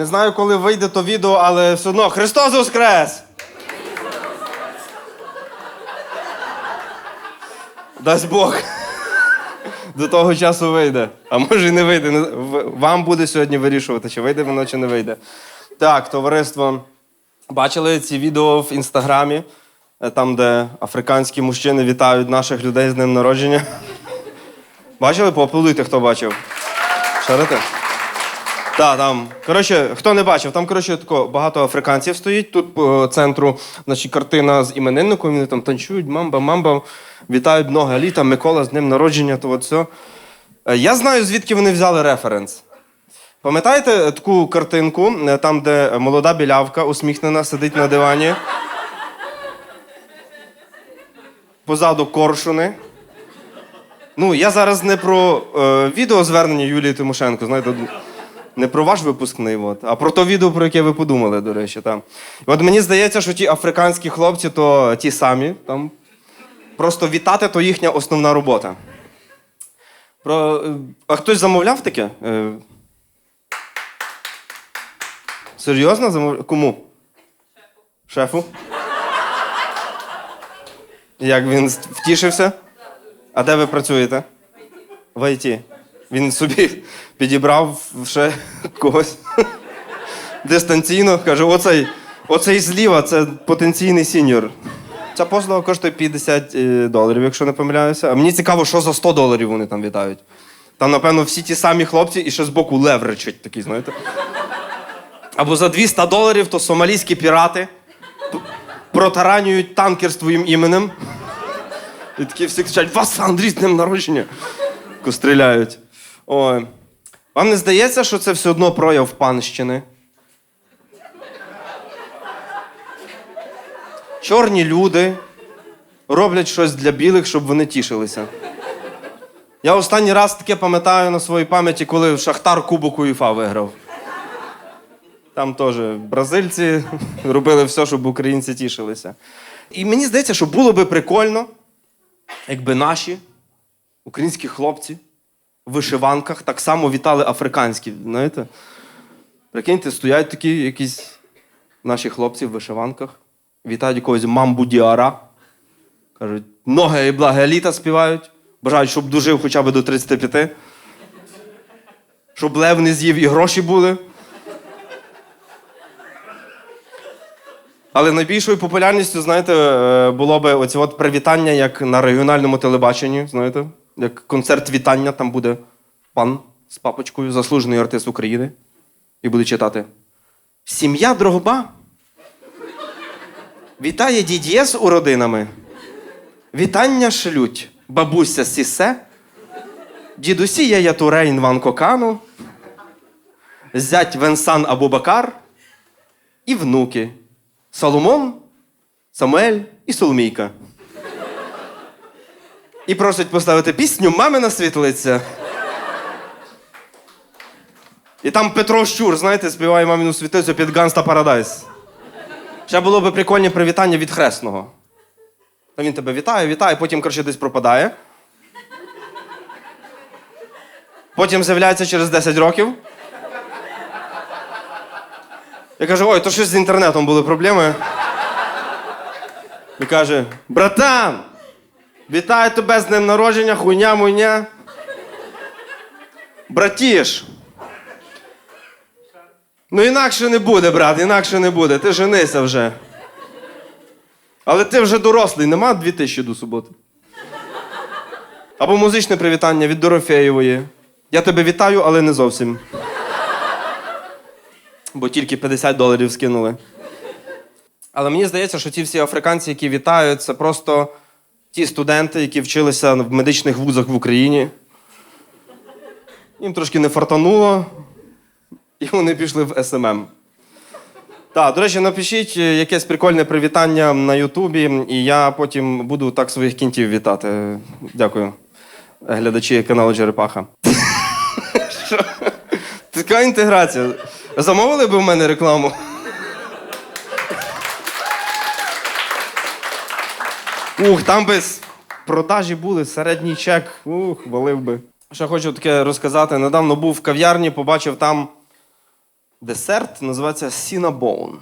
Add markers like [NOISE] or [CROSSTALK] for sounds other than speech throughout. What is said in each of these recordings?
Не знаю, коли вийде то відео, але все одно Христос Воскрес! Дасть Бог. До того часу вийде. А може і не вийде. Вам буде сьогодні вирішувати, чи вийде воно, чи не вийде. Так, товариство. Бачили ці відео в інстаграмі, е, там, де африканські мужчини вітають наших людей з днем народження. Бачили? Поаплодуйте, хто бачив. Шарите? Так, там. Коротше, хто не бачив, там, коротше, тако, багато африканців стоїть. Тут по центру значить, картина з іменинником, вони там танцюють, мамба, мамба, вітають много літа, Микола з днем народження, то от все. Я знаю, звідки вони взяли референс. Пам'ятаєте таку картинку, е, там, де молода білявка усміхнена, сидить на дивані? Позаду коршуни. Ну, я зараз не про е, відеозвернення Юлії Тимошенко, знаєте, не про ваш випускний, от, а про то відео, про яке ви подумали, до речі. Там. От мені здається, що ті африканські хлопці, то ті самі. Там. Просто вітати то їхня основна робота. Про... е, А хтось замовляв таке? Е, Серйозно замовляв? Кому? Шефу? Як він втішився? А де ви працюєте? В ІТ. Він собі підібрав ще когось дистанційно. Каже: оцей, оцей зліва це потенційний сіньор. Ця послуга коштує 50 е, доларів, якщо не помиляюся. А мені цікаво, що за 100 доларів вони там вітають. Там, напевно, всі ті самі хлопці і ще збоку лев речить такий, знаєте. Або за 200 доларів то сомалійські пірати протаранюють танкер з твоїм іменем. І такі всі кричать: Вас, Андрій, з днем народження! Стріляють. Ой. Вам не здається, що це все одно прояв панщини? Чорні люди роблять щось для білих, щоб вони тішилися. Я останній раз таке пам'ятаю на своїй пам'яті, коли Шахтар Кубок УЄФА виграв. Там теж бразильці [LAUGHS] робили все, щоб українці тішилися. І мені здається, що було би прикольно, якби наші українські хлопці вишиванках так само вітали африканські. Знаєте? Прикиньте, стоять такі якісь наші хлопці в вишиванках, вітають якогось мамбу діара. Кажуть, ноги і благе літа співають, бажають, щоб дожив хоча б до 35, щоб лев не з'їв і гроші були. Але найбільшою популярністю, знаєте, е, було би оці от привітання, як на регіональному телебаченні, знаєте, як концерт вітання, там буде пан з папочкою, заслужений артист України, і буде читати. Сім'я Дрогба вітає дід'є з уродинами. Вітання шлють бабуся Сісе, дідусі Яя Турейн Ван Кокану, зять Венсан Абубакар і внуки Соломон, Самуель і Соломійка. І просять поставити пісню Мамина світлиця. І там Петро Щур, знаєте, співає мамину світлицю під Ганста Парадайс. Ще було би прикольне привітання від хресного. Та він тебе вітає, вітає, потім, коротше, десь пропадає. Потім з'являється через 10 років. Я кажу, ой, то щось з інтернетом були проблеми. І каже: братан, вітаю тебе з днем народження, хуйня муйня. Братіш. Ну інакше не буде, брат, інакше не буде. Ти женися вже. Але ти вже дорослий, нема 2000 до суботи. Або музичне привітання від Дорофеєвої. Я тебе вітаю, але не зовсім. Бо тільки 50 доларів скинули. Але мені здається, що ті всі африканці, які вітають, це просто ті студенти, які вчилися в медичних вузах в Україні. Їм трошки не фартануло, і вони пішли в СММ. Так, до речі, напишіть е, якесь прикольне привітання на Ютубі, і я потім буду так своїх кінтів вітати. Дякую. Глядачі каналу Черепаха. [LAUGHS] Така інтеграція. Замовили б у мене рекламу? Ух, там би с- продажі були, середній чек. Ух, валив би. Ще хочу таке розказати. Недавно був в кав'ярні, побачив там десерт називається Сінабон.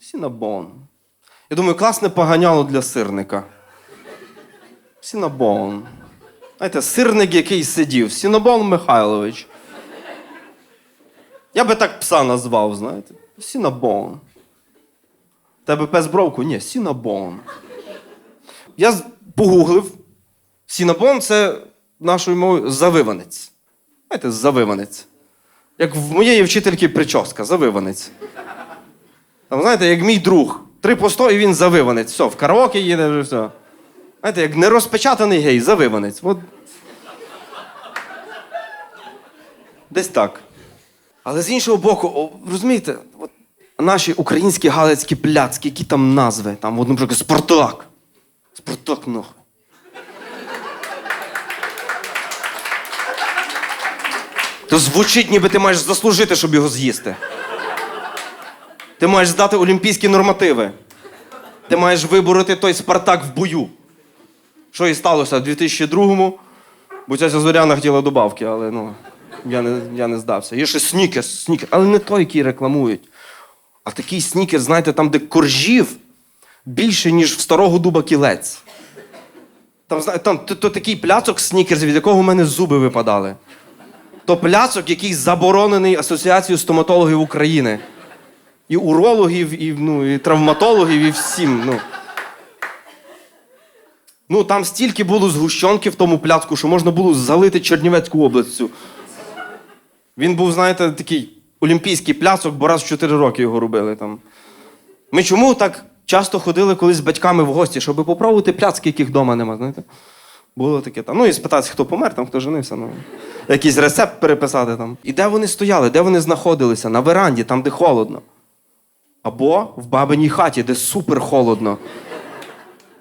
Сінабон. Я думаю, класне поганяло для сирника. Сінабон. Знаєте, сирник, який сидів. Сінабон Михайлович. Я би так пса назвав, знаєте. Сінабон. Тебе пес бровку? Ні, Сінабон. Я погуглив. Сінабон це нашою мовою завиванець. Знаєте, завиванець. Як в моєї вчительки прическа, завиванець. Там, знаєте, як мій друг. Три по сто і він завиванець. Все, в караоке їде вже все. Знаєте, як нерозпечатаний гей, завиванець. От. Десь так. Але з іншого боку, о, розумієте, от наші українські галицькі пляцки, які там назви, там, от, наприклад, Спартак. Спартак нахуй. То звучить, ніби ти маєш заслужити, щоб його з'їсти. Ти маєш здати олімпійські нормативи. Ти маєш вибороти той Спартак в бою. Що і сталося в 2002-му, бо ця Зоряна хотіла добавки, але ну, я не, я не здався. Є ще снікерс, снікерс, але не той, який рекламують. А такий снікерс, знаєте, там, де коржів більше, ніж в старого дуба кілець. Там, там то, то такий пляцок снікерс, від якого в мене зуби випадали. То пляцок, який заборонений Асоціацією стоматологів України. І урологів, і, ну, і травматологів, і всім. Ну. ну там стільки було згущенки в тому пляцку, що можна було залити Чернівецьку область. Він був, знаєте, такий олімпійський пляцок, бо раз в 4 роки його робили там. Ми чому так часто ходили колись з батьками в гості, щоб попробувати пляцки, яких вдома нема, знаєте? Було таке там. Ну і спитатися, хто помер, там, хто женився. Ну. Якийсь рецепт переписати там. І де вони стояли, де вони знаходилися? На веранді, там, де холодно. Або в бабиній хаті, де супер холодно.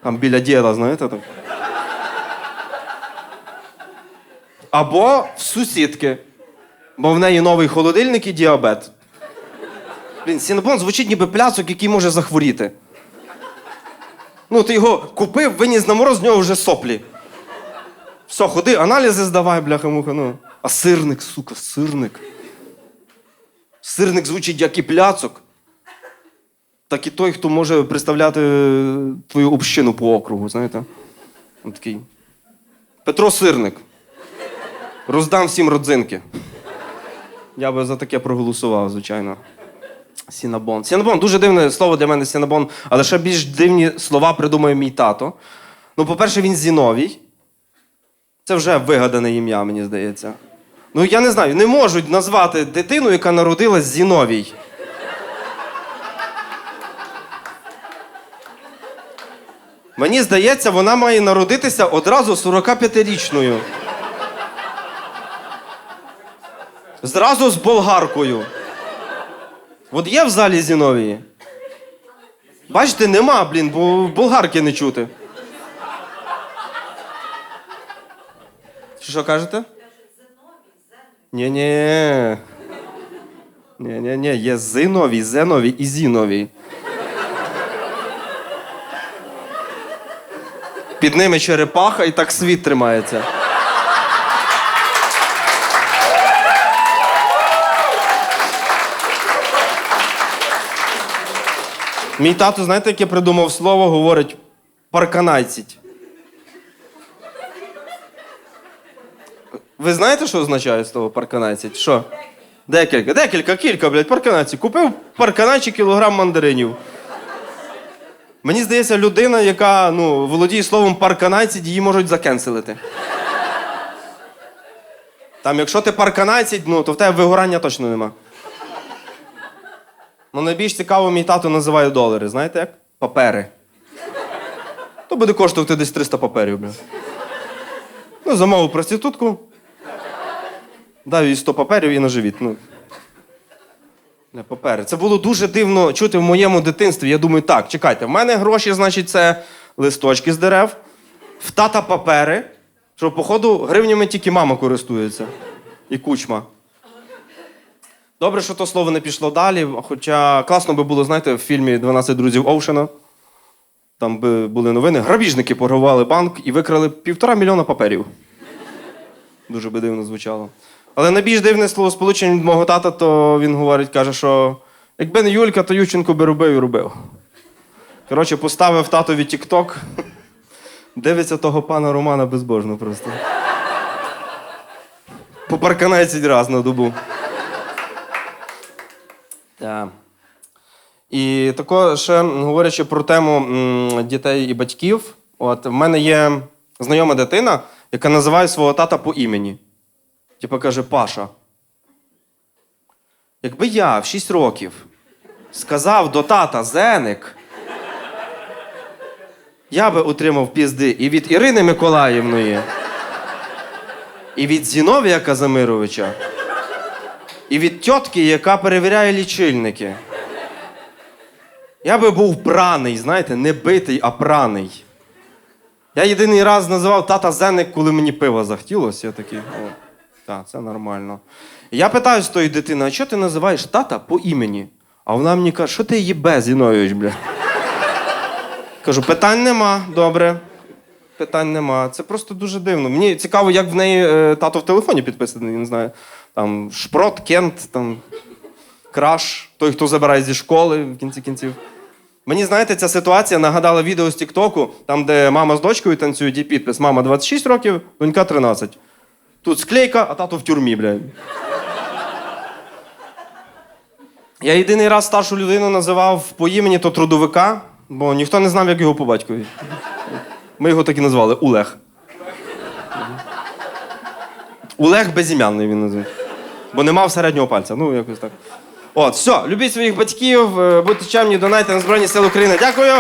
Там біля діла, знаєте так. Або в сусідки. Бо в неї новий холодильник і діабет. Блін, сінабон звучить ніби пляцок, який може захворіти. Ну, ти його купив, виніс на мороз, з нього вже соплі. Все, ходи, аналізи здавай, бляха-муха. Ну. А сирник, сука, сирник. Сирник звучить як і пляцок, так і той, хто може представляти е, твою общину по округу, знаєте? От такий. Петро Сирник. Роздам всім родзинки. Я би за таке проголосував, звичайно. Сінабон. Сінабон дуже дивне слово для мене сінабон, але ще більш дивні слова придумує мій тато. Ну, по-перше, він Зіновій. Це вже вигадане ім'я, мені здається. Ну, я не знаю, не можуть назвати дитину, яка народилась Зіновій. Мені здається, вона має народитися одразу 45-річною. Зразу з болгаркою. От є в залі Зіновії? Бачите, нема, блін, бо болгарки не чути. Що кажете? Ні-ні. Ні-ні-ні, є Зиновій, Зеновій і Зіновій. Під ними черепаха і так світ тримається. Мій тато, знаєте, яке придумав слово, говорить парканайціть. Ви знаєте, що означає слово парканайціть? Що? Декілька, декілька, кілька, блядь, парканайців. Купив парканайчі кілограм мандаринів. Мені здається, людина, яка ну, володіє словом парканайціть, її можуть закенселити. Там, якщо ти парканайціть, ну, то в тебе вигорання точно нема. Ну, найбільш цікаво, мій тато називає долари. Знаєте як? Папери. То буде коштувати десь 300 паперів, бля. Ну, замовив проститутку. Дав їй 100 паперів і на живіт. Ну. Не папери. Це було дуже дивно чути в моєму дитинстві. Я думаю, так, чекайте, в мене гроші, значить, це листочки з дерев, в тата папери, що, походу, гривнями тільки мама користується. І кучма. Добре, що то слово не пішло далі, хоча класно би було, знаєте, в фільмі «12 друзів Оушена. Там би були новини. Грабіжники пограбували банк і викрали півтора мільйона паперів. Дуже би дивно звучало. Але найбільш дивне слово сполучення від мого тата, то він говорить, каже, що якби не Юлька, то Ющенко би робив і робив. Коротше, поставив татові тік-ток. Дивиться того пана Романа безбожно просто. По 15 раз на добу. Так. І також, ще, говорячи про тему дітей і батьків, от в мене є знайома дитина, яка називає свого тата по імені. Типа каже, Паша. Якби я в 6 років сказав до тата Зеник, я би отримав пізди і від Ірини Миколаївної, і від Зіновія Казимировича, і від тітки, яка перевіряє лічильники. Я би був праний, знаєте, не битий, а праний. Я єдиний раз називав тата Зеник, коли мені пива захотілося. Я такий, о, так, це нормально. Я питаю з тої дитини, а що ти називаєш тата по імені? А вона мені каже, що ти їбе, Зінович, бля? Кажу, питань нема, добре. Питань нема. Це просто дуже дивно. Мені цікаво, як в неї е, тато в телефоні підписаний, не знаю. Там Шпрот, Кент, там краш, той, хто забирає зі школи в кінці кінців. Мені, знаєте, ця ситуація нагадала відео з Тіктоку, там, де мама з дочкою танцюють і підпис. Мама 26 років, донька 13. Тут склейка, а тато в тюрмі, блядь. Я єдиний раз старшу людину називав по імені то трудовика, бо ніхто не знав, як його по батькові. Ми його так і назвали Олег. Олег безім'яний він називає, Бо не мав середнього пальця. Ну, якось так. От, все, любіть своїх батьків, е, будьте чемні, донайте на Збройні Сили України. Дякую!